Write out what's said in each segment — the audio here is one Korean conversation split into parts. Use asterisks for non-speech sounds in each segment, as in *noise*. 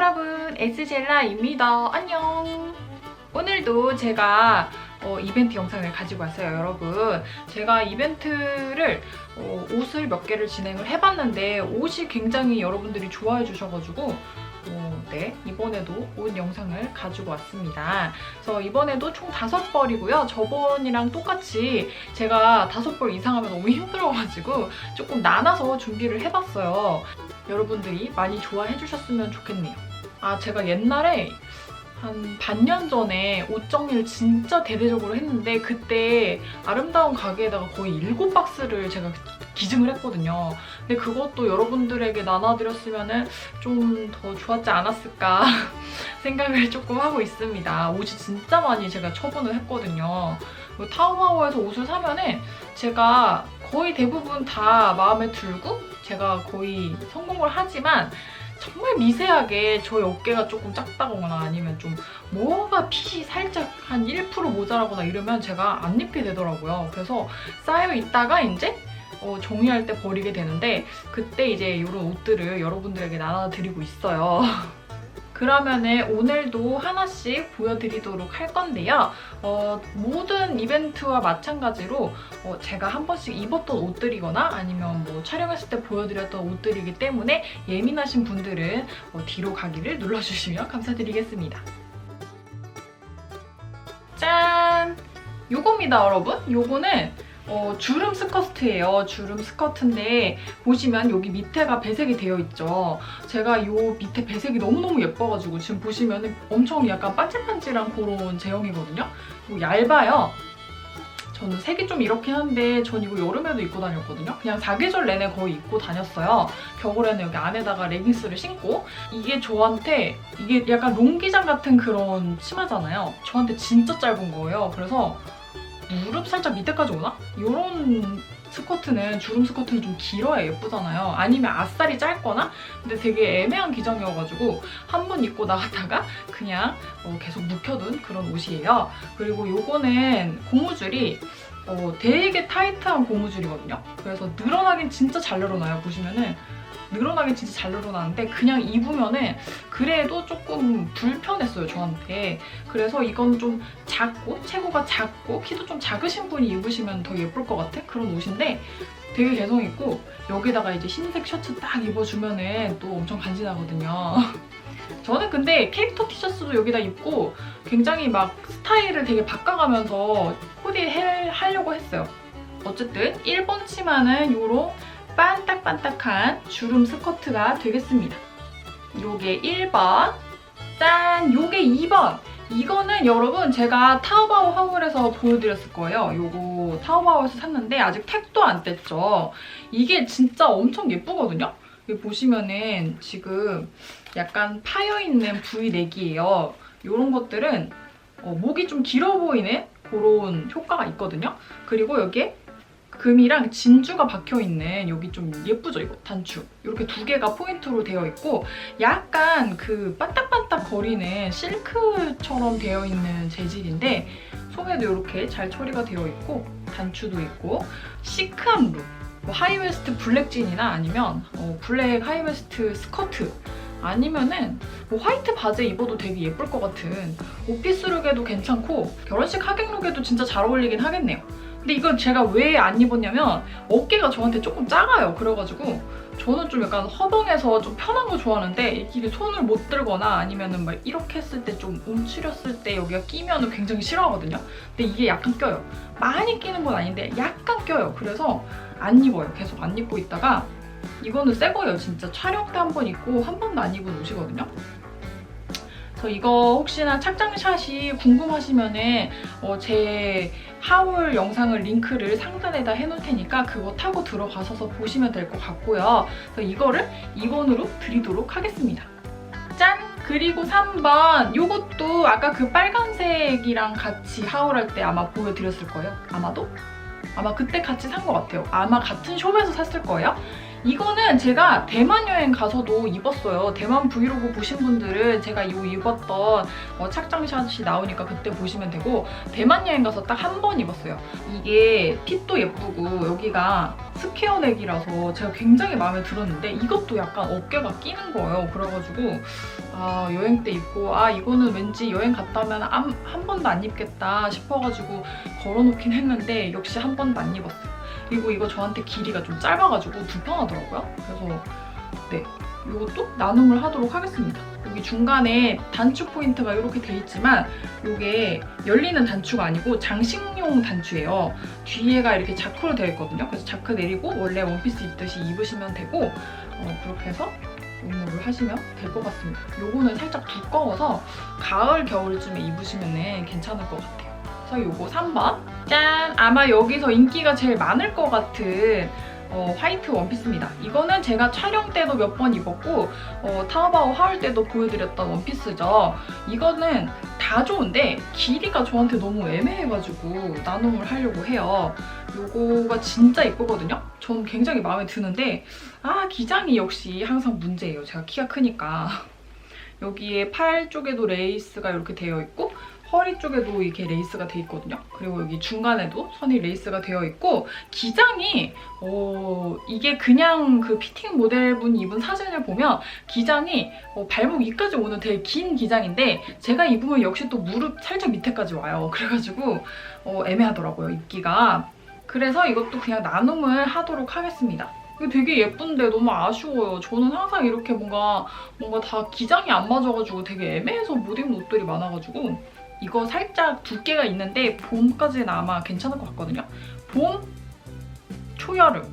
여러분 에스젤라입니다. 안녕. 오늘도 제가 어, 이벤트 영상을 가지고 왔어요, 여러분. 제가 이벤트를 어, 옷을 몇 개를 진행을 해봤는데 옷이 굉장히 여러분들이 좋아해 주셔가지고 어, 네 이번에도 옷 영상을 가지고 왔습니다. 그래서 이번에도 총 다섯 벌이고요. 저번이랑 똑같이 제가 다섯 벌 이상 하면 너무 *laughs* 힘들어가지고 조금 나눠서 준비를 해봤어요. 여러분들이 많이 좋아해 주셨으면 좋겠네요. 아, 제가 옛날에 한 반년 전에 옷 정리를 진짜 대대적으로 했는데 그때 아름다운 가게에다가 거의 일곱 박스를 제가 기증을 했거든요. 근데 그것도 여러분들에게 나눠드렸으면 좀 더 좋았지 않았을까 *laughs* 생각을 조금 하고 있습니다. 옷이 진짜 많이 제가 처분을 했거든요. 그 타오바오에서 옷을 사면은 제가 거의 대부분 다 마음에 들고 제가 거의 성공을 하지만 정말 미세하게 저희 어깨가 조금 작다거나 아니면 좀 뭐가 핏이 살짝 한 1% 모자라거나 이러면 제가 안 입게 되더라고요. 그래서 쌓여 있다가 이제 어, 정리할 때 버리게 되는데 그때 이제 이런 옷들을 여러분들에게 나눠드리고 있어요. *laughs* 그러면은 오늘도 하나씩 보여드리도록 할 건데요. 어, 모든 이벤트와 마찬가지로 어, 제가 한 번씩 입었던 옷들이거나 아니면 뭐 촬영했을 때 보여드렸던 옷들이기 때문에 예민하신 분들은 어, 뒤로 가기를 눌러주시면 *laughs* 감사드리겠습니다. 짠! 요겁니다, 여러분. 요거는 어, 주름 스커트예요. 주름 스커트인데 보시면 여기 밑에가 배색이 되어 있죠. 제가 요 밑에 배색이 너무너무 예뻐가지고 지금 보시면 엄청 약간 반질반질한 그런 제형이거든요. 이거 얇아요. 저는 색이 좀 이렇긴 한데 전 이거 여름에도 입고 다녔거든요. 그냥 사계절 내내 거의 입고 다녔어요. 겨울에는 여기 안에다가 레깅스를 신고 이게 저한테 이게 약간 롱기장 같은 그런 치마잖아요. 저한테 진짜 짧은 거예요. 그래서 무릎 살짝 밑에까지 오나? 이런 스커트는 주름 스커트는 좀 길어야 예쁘잖아요. 아니면 아싸리 짧거나 근데 되게 애매한 기장이어가지고 한 번 입고 나갔다가 그냥 어, 계속 묵혀둔 그런 옷이에요. 그리고 요거는 고무줄이 어, 되게 타이트한 고무줄이거든요. 그래서 늘어나긴 진짜 잘 늘어나요. 보시면은 늘어나긴 진짜 잘 늘어나는데 그냥 입으면은 그래도 조금 불편했어요 저한테. 그래서 이건 좀 작고 체구가 작고 키도 좀 작으신 분이 입으시면 더 예쁠 것 같은 그런 옷인데 되게 개성 있고 여기다가 이제 흰색 셔츠 딱 입어주면은 또 엄청 간지나거든요. *laughs* 저는 근데 캐릭터 티셔츠도 여기다 입고 굉장히 막 스타일을 되게 바꿔가면서 코디 해, 하려고 했어요. 어쨌든 1번 치마는 요런 반딱반딱한 주름 스커트가 되겠습니다. 요게 1번. 짠! 요게 2번. 이거는 여러분 제가 타오바오 하울에서 보여드렸을 거예요. 요거 타오바오에서 샀는데 아직 택도 안 뗐죠. 이게 진짜 엄청 예쁘거든요. 여기 보시면은 지금 약간 파여있는 V넥이에요. 이런 것들은 어, 목이 좀 길어 보이는 그런 효과가 있거든요. 그리고 여기에 금이랑 진주가 박혀있는 여기 좀 예쁘죠 이거? 단추. 이렇게 두 개가 포인트로 되어 있고 약간 그 반딱반딱 거리는 실크처럼 되어 있는 재질인데 소매도 이렇게 잘 처리가 되어 있고 단추도 있고 시크한 룩. 뭐 하이웨스트 블랙진이나 아니면 어, 블랙 하이웨스트 스커트. 아니면은 뭐 화이트 바지 입어도 되게 예쁠 것 같은 오피스룩에도 괜찮고 결혼식 하객룩에도 진짜 잘 어울리긴 하겠네요. 근데 이건 제가 왜 안 입었냐면 어깨가 저한테 조금 작아요. 그래가지고 저는 좀 약간 허봉해서 좀 편한 거 좋아하는데 이게 손을 못 들거나 아니면은 막 이렇게 했을 때 좀 움츠렸을 때 여기가 끼면은 굉장히 싫어하거든요. 근데 이게 약간 껴요. 많이 끼는 건 아닌데 약간 껴요. 그래서 안 입어요. 계속 안 입고 있다가 이거는 새 거예요. 진짜 촬영 때 한 번 입고 한 번도 안 입은 옷이거든요. 그래서 이거 혹시나 착장샷이 궁금하시면은 어, 제 하울 영상을 링크를 상단에다 해놓을 테니까 그거 타고 들어가셔서 보시면 될 것 같고요. 그래서 이거를 2번으로 드리도록 하겠습니다. 짠! 그리고 3번 이것도 아까 그 빨간색이랑 같이 하울할 때 아마 보여드렸을 거예요. 아마도? 아마 그때 같이 산 것 같아요. 아마 같은 숍에서 샀을 거예요. 이거는 제가 대만 여행 가서도 입었어요. 대만 브이로그 보신 분들은 제가 이 입었던 어, 착장샷이 나오니까 그때 보시면 되고 대만 여행 가서 딱 한 번 입었어요. 이게 핏도 예쁘고 여기가 스퀘어넥이라서 제가 굉장히 마음에 들었는데 이것도 약간 어깨가 끼는 거예요. 그래가지고 아 여행 때 입고 아 이거는 왠지 여행 갔다 오면 한, 한 번도 안 입겠다 싶어가지고 걸어놓긴 했는데 역시 한 번도 안 입었어요. 그리고 이거 저한테 길이가 좀 짧아가지고 불편하더라고요. 그래서 네 이것도 나눔을 하도록 하겠습니다. 여기 중간에 단추 포인트가 이렇게 돼 있지만 이게 열리는 단추가 아니고 장식용 단추예요. 뒤에가 이렇게 자크로 되어 있거든요. 그래서 자크 내리고 원래 원피스 입듯이 입으시면 되고 어, 그렇게 해서 응모를 하시면 될 것 같습니다. 요거는 살짝 두꺼워서 가을 겨울쯤에 입으시면 괜찮을 것 같아요. 그래서 요거 3번 짠! 아마 여기서 인기가 제일 많을 것 같은 어, 화이트 원피스입니다. 이거는 제가 촬영 때도 몇 번 입었고 어, 타오바오 하울 때도 보여드렸던 원피스죠. 이거는 다 좋은데 길이가 저한테 너무 애매해가지고 나눔을 하려고 해요. 요거가 진짜 예쁘거든요. 저는 굉장히 마음에 드는데 아 기장이 역시 항상 문제예요. 제가 키가 크니까 *laughs* 여기에 팔 쪽에도 레이스가 이렇게 되어 있고 허리 쪽에도 이렇게 레이스가 돼 있거든요. 그리고 여기 중간에도 선이 레이스가 되어 있고 기장이 어 이게 그냥 그 피팅 모델분 입은 사진을 보면 기장이 어, 발목 위까지 오는 되게 긴 기장인데 제가 입으면 역시 또 무릎 살짝 밑에까지 와요. 그래가지고 어, 애매하더라고요 입기가. 그래서 이것도 그냥 나눔을 하도록 하겠습니다. 되게 예쁜데 너무 아쉬워요. 저는 항상 이렇게 뭔가 뭔가 다 기장이 안 맞아가지고 되게 애매해서 못 입는 옷들이 많아가지고 이거 살짝 두께가 있는데 봄까지는 아마 괜찮을 것 같거든요. 봄, 초여름.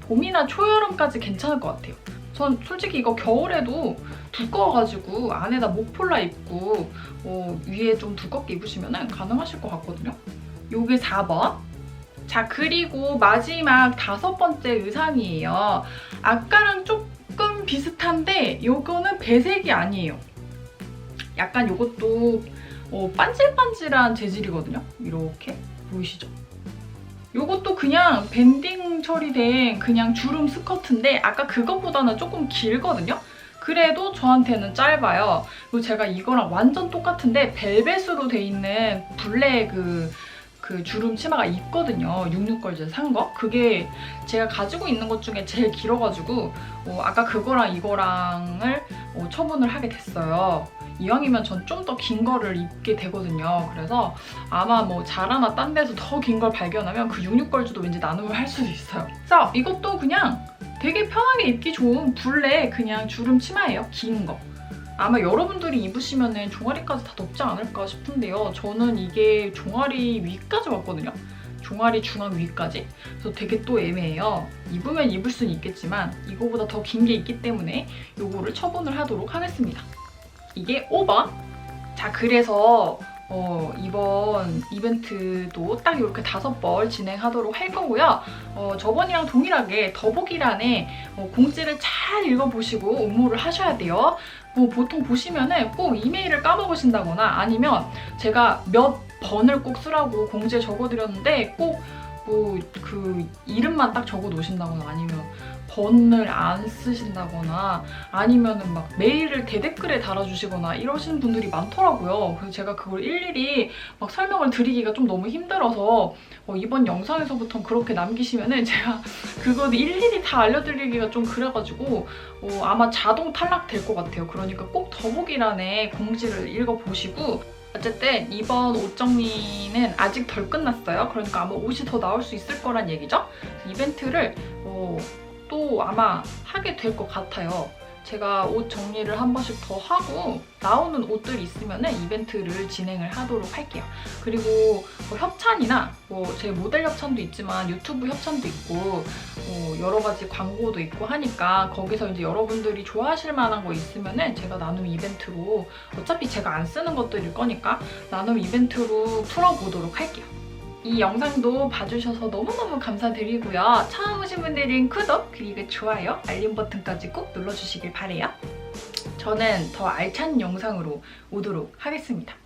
봄이나 초여름까지 괜찮을 것 같아요. 전 솔직히 이거 겨울에도 두꺼워가지고 안에다 목폴라 입고 어, 위에 좀 두껍게 입으시면 가능하실 것 같거든요. 요게 4번. 자 그리고 마지막 다섯 번째 의상이에요. 아까랑 조금 비슷한데 요거는 배색이 아니에요. 약간 요것도 어, 반질반질한 재질이거든요. 이렇게 보이시죠? 요것도 그냥 밴딩 처리된 그냥 주름 스커트인데 아까 그것보다는 조금 길거든요. 그래도 저한테는 짧아요. 그리고 제가 이거랑 완전 똑같은데 벨벳으로 돼 있는 블랙 그, 그 주름 치마가 있거든요. 66걸즈 산 거. 그게 제가 가지고 있는 것 중에 제일 길어가지고 어, 아까 그거랑 이거랑을 어, 처분을 하게 됐어요. 이왕이면 전 좀 더 긴 거를 입게 되거든요. 그래서 아마 뭐 자라나 딴 데서 더 긴 걸 발견하면 그 66걸즈도 왠지 나눔을 할 수도 있어요. 자, 이것도 그냥 되게 편하게 입기 좋은 블랙 그냥 주름 치마예요. 긴 거. 아마 여러분들이 입으시면 종아리까지 다 덮지 않을까 싶은데요. 저는 이게 종아리 위까지 왔거든요. 종아리 중앙 위까지. 그래서 되게 또 애매해요. 입으면 입을 수는 있겠지만 이거보다 더 긴 게 있기 때문에 이거를 처분을 하도록 하겠습니다. 이게 5번. 자, 그래서 어, 이번 이벤트도 딱 이렇게 다섯 벌 진행하도록 할 거고요. 어, 저번이랑 동일하게 더보기란에 어, 공지를 잘 읽어보시고 응모를 하셔야 돼요. 뭐 보통 보시면은 꼭 이메일을 까먹으신다거나 아니면 제가 몇 번을 꼭 쓰라고 공지에 적어드렸는데 꼭 뭐 그 이름만 딱 적어 놓으신다거나 아니면 번을 안 쓰신다거나 아니면은 막 메일을 대댓글에 달아주시거나 이러시는 분들이 많더라고요. 그래서 제가 그걸 일일이 막 설명을 드리기가 좀 너무 힘들어서 어, 이번 영상에서부터 그렇게 남기시면은 제가 *laughs* 그거 일일이 다 알려드리기가 좀 그래가지고 어, 아마 자동 탈락될 것 같아요. 그러니까 꼭 더보기란에 공지를 읽어보시고 어쨌든 이번 옷 정리는 아직 덜 끝났어요. 그러니까 아마 옷이 더 나올 수 있을 거란 얘기죠. 이벤트를 어, 또 아마 하게 될 것 같아요. 제가 옷 정리를 한 번씩 더 하고 나오는 옷들이 있으면 이벤트를 진행을 하도록 할게요. 그리고 뭐 협찬이나 뭐 제 모델 협찬도 있지만 유튜브 협찬도 있고 뭐 여러 가지 광고도 있고 하니까 거기서 이제 여러분들이 좋아하실 만한 거 있으면 제가 나눔 이벤트로 어차피 제가 안 쓰는 것들일 거니까 나눔 이벤트로 풀어보도록 할게요. 이 영상도 봐주셔서 너무너무 감사드리고요. 처음 오신 분들은 구독, 그리고 좋아요, 알림 버튼까지 꼭 눌러주시길 바래요. 저는 더 알찬 영상으로 오도록 하겠습니다.